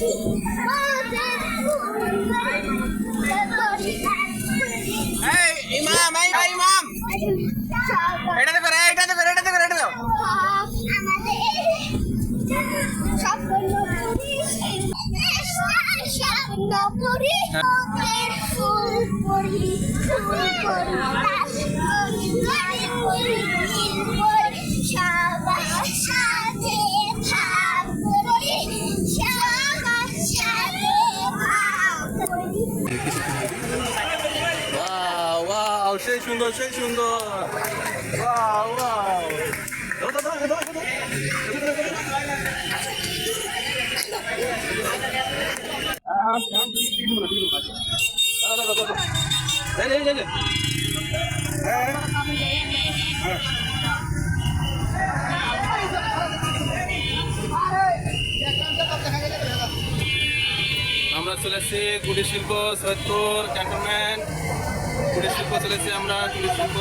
এই, ইমাম, এই ভাই ইমাম। এটাতে করে এটাতে করে এটাতে করে, এটাতে ফুল পরি ফুল পরি সেই সুন্দর। আমরা কুটির শিল্প সৈয়দপুর ক্যান্টনমেন্ট। কুটির শিল্প চলেছি আমরা কুটির শিল্প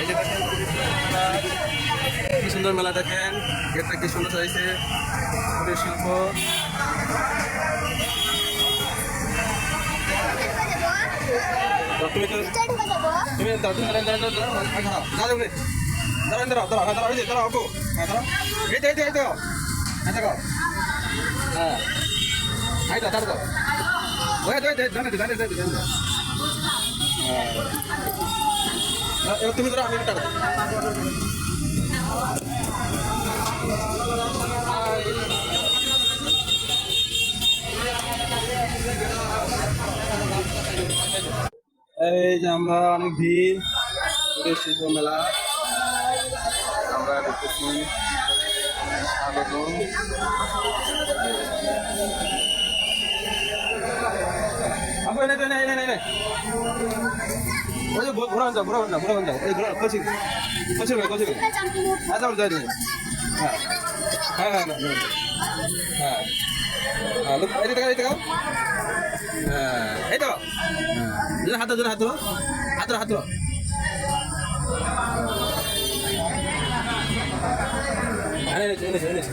এই যে দেখেন শিল্প কি সুন্দর মেলা দেখেন গেটটা কি সুন্দর হয়েছে কুটির শিল্প তুমি তুমি দাঁড়ান দাঁড়ান দাঁড়ান দাঁড়ান দাঁড়ান দাঁড়ান দাঁড়াও দাঁড়াও দাঁড়াও এই দাঁড়াও গো হ্যাঁ দাঁড়াও এই তো এই তো এই তো হ্যাঁ দেখো হ্যাঁ এই তো দাঁড়াও ওই তো এই তো দাঁড়ান দাঁড়ান দাঁড়ান এই যে আমরা অনেক ভিড় শিল্প মেলা আমরা দেখতেছি স্বাগত। আপু এনে এনে এনে এনে ওই যে ঘোরা যাও ঘোরা যাও ঘোরা যাও এই ঘোরা কচি কচি ভাই, কচি হ্যাঁ যাও যাই হ্যাঁ। হ্যাঁ হ্যাঁ হ্যাঁ হ্যাঁ। হ্যাঁ দেখাও, এই দেখাও। হ্যাঁ এই তো। হ্যাঁ হাত ধরো হাত ধরো। হাত ধরো হাত ধরো। এনে এনেছে এনেছে এনেছে।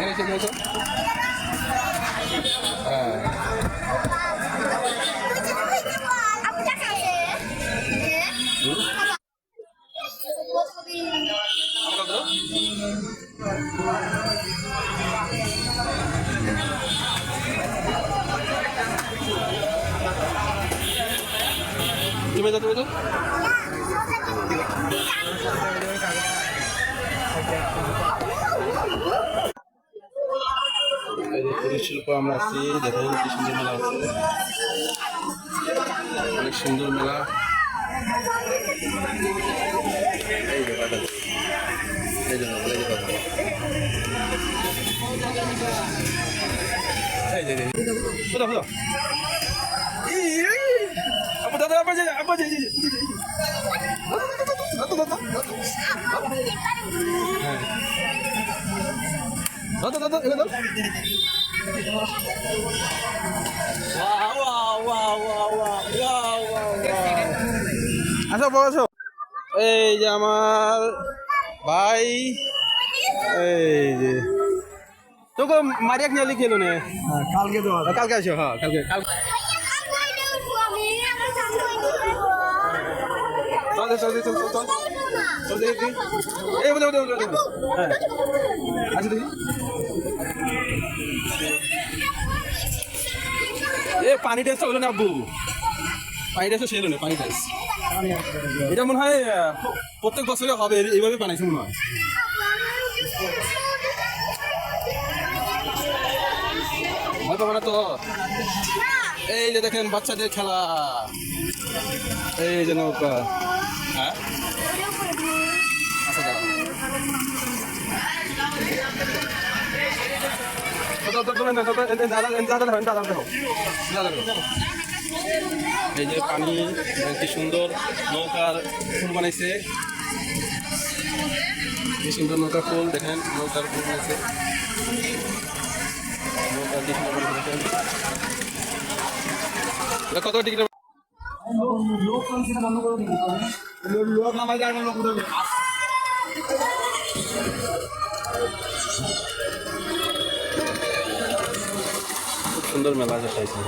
এনেছে এনেছে। হ্যাঁ ধরো তুমি তো তুমি তো এই যে শিল্প আমরা আছি দেখেন কি সুন্দর মেলা আছে অনেক সুন্দর মেলা। এই দাদা, আব্বা, যাই আব্বা, যাই দাদা দাদা দাদা আসো বসো এই যে আমার ভাই এই যে। তোকে মারিয়া খেলি খেলো না? হ্যাঁ, কালকে তো কালকে আসো হ্যাঁ কালকে। কালকে হ্যাঁ। আচ্ছা দেখি। এ, পানি টেস্ট হলো না, আব্বু। পানি টেস্ট শেষ হলো পানি টেস্ট। এটা মনে হয় প্রত্যেক বছরে হবে এই- এইভাবে বানাইছে মনে হয়। ভয় পাবো না তো। এই যে দেখেন, বাচ্চাদের খেলা। এই যে নৌকা। হ্যাঁ? আচ্ছা এই যে পানি কি সুন্দর নৌকার ফুল বানাইছে কি সুন্দর নৌকার ফুল দেখেন নৌকার ফুল বানাইছে। কত লোক নামাই যায় লোক খুব সুন্দর মেলা আছে পাইছে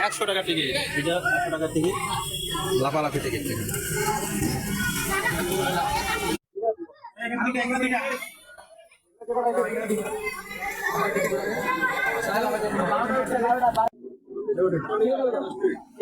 একশো টাকা টিকিট এটা একশো টাকা টিকিট লাফালাফি টিকিট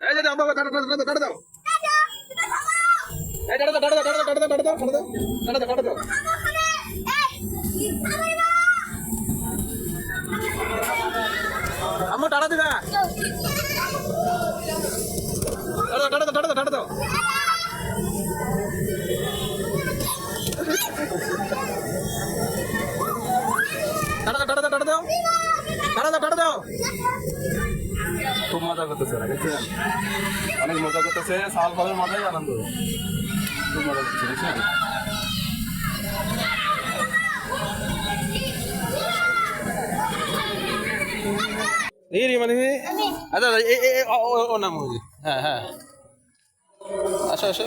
এই যে দাও কাটা কাটা কাটা দাও। এই কাটা দাও কাটা দাও কাটা দাও কাটা দাও, কাটা আম্মা, টাটা দিবা টাটা দাও টাটা দাও টাটা দাও টাটা দাও টাটা দাও টাটা দাও টাটা দাও টাটা দাও। খুব মজা করতেছে দেখছেন? অনেক মজা করতেছে সাল ফলের মজাই আনন্দ। খুব মজা করতেছে দেখছেন? এই রে মানে আচ্ছা আচ্ছা, ও নাম হয়েছে। হ্যাঁ হ্যাঁ। আসো আসো।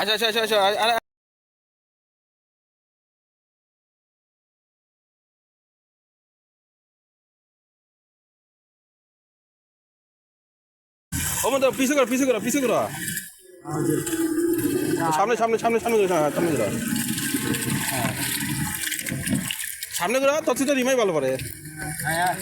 আচ্ছা আচ্ছা আচ্ছা আচ্ছা আরে পিছু করো পিছু করো পিছু করো। সামনে সামনে সামনে সামনে হ্যাঁ সামনে করো। হ্যাঁ সামনে করো তত তো রিমাই ভালো পারে হ্যাঁ